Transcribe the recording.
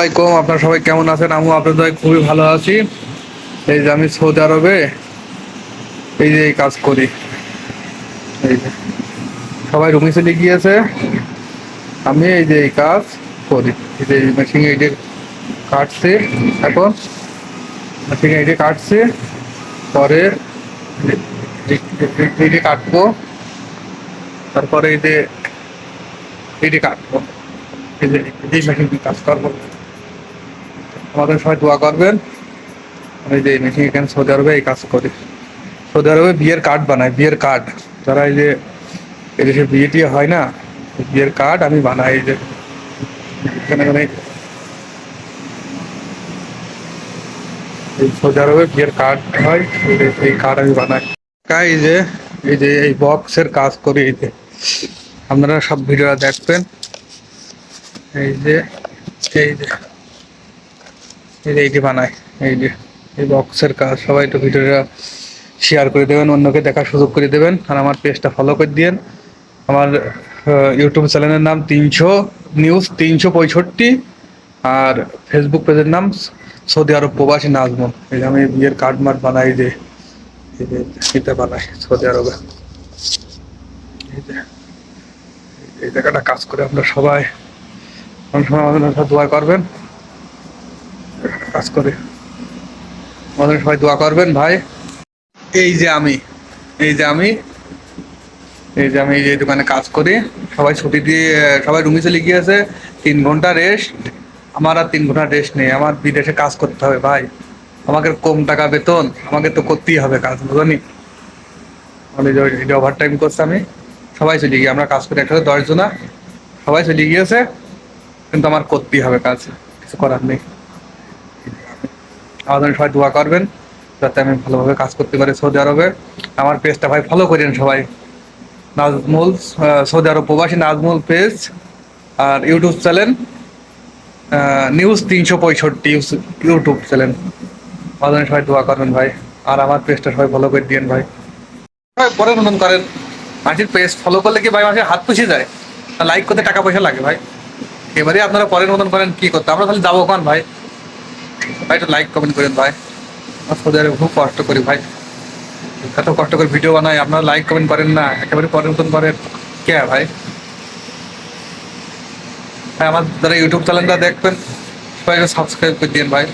আসসালামাইকুম আপনারা সবাই কেমন আছেন আমি আপনাদের খুবই ভালো আছি এই যে আমি সৌদি আরবে এই যে কাজ করি এই যে সবাই রুমে চলে গিয়েছে আমি এই যে এই কাজ করি এই যে মেশিনে এই যে কাটছি এখন মেশিনে এই যে কাটছি পরে এই যে কাটবো তারপরে এই যে এই যে কাটবো এই যে এই মেশিন কাজ করব আমাদের সবাই দোয়া করবেন। আমি যে মেশিন এখানে সৌদি আরবে এই কাজ করি। সৌদি আরবে বিয়ের কার্ড বানাই, বিয়ের কার্ড যারা এই যে এদেশে বিয়ে টিয়ে হয় না, বিয়ের কার্ড আমি বানাই এই যে। এখানে মানে বিয়ের কার্ড হয়, এই কার্ড আমি বানাই। যে, এই যে এই বক্সের কাজ করি এই যে। আপনারা সব ভিডিওটা দেখবেন। এই যে এই যে। এই যে এইটি বানায়, এই যে, এই বক্সের কাজ সবাই একটু ভিডিওটা শেয়ার করে দেবেন, অন্যকে দেখার সুযোগ করে দেবেন, আর আমার পেজটা ফলো করে দিন আমার ইউটিউব চ্যানেলের নাম তিনশো নিউজ তিনশো পঁয়ষট্টি, আর ফেসবুক পেজের নাম সৌদি আরব প্রবাসী নাজমুল। এই যে আমি বিয়ের কার্ড মার্ড বানাই যে এটা বানাই সৌদি আরবে। এই জায়গাটা কাজ করে আপনারা সবাই। অনেক সময় আমাদের দোয়া করবেন। কাজ করে। সবাই দোয়া করবেন ভাই। এই যে আমি, এই যে আমি, এই যে আমি যে দোকানে কাজ করি। সবাই ছুটি দিয়ে, সবাই রুমে চলে গিয়েছে। তিন ঘণ্টা রেস্ট আমার আর তিন ঘণ্টা রেস্ট নেই। আমার বিদেশে কাজ করতে হবে ভাই। আমাকে কম টাকা বেতন, আমাকে তো করতেই হবে কাজ, বুঝলি? ওভার টাইম করছি আমি। সবাই চলে গিয়ে, আমরা কাজ করি একসাথে দশ জনা সবাই চলে গিয়েছে, কিন্তু আমার করতেই হবে কাজ। কিছু করার নেই। আমাদের সবাই দোয়া করবেন, যাতে আমি ভালোভাবে কাজ করতে পারি সৌদি আরবে। আমার পেজটা ভাই ফলো করেন সবাই। নাজমুল সৌদি আরব প্রবাসী নাজমুল পেজ আর ইউটিউব চ্যানেল নিউজ তিনশো পঁয়ষট্টি ইউটিউব চ্যানেল। আমাদের সবাই দোয়া করবেন ভাই। আর আমার পেজটা সবাই ফলো করে দিয়েন ভাই। ভাই পরে নতুন করেন, মাসির পেজ ফলো করলে কি ভাই মাসের হাত পুষে যায়? লাইক করতে টাকা পয়সা লাগে ভাই। এবারে আপনারা পরের মতন করেন কি করতে? আমরা তাহলে যাব কোন ভাই? ভাই, একটু লাইক কমেন্ট করেন ভাই। সৌদি খুব কষ্ট করি ভাই। এত কষ্ট করে ভিডিও বানাই, আপনারা লাইক কমেন্ট করেন না, একেবারে পরের মতন করেন। কে ভাই? হ্যাঁ আমার যারা ইউটিউব চ্যানেলটা দেখবেন, সবাই সাবস্ক্রাইব করে দিন ভাই।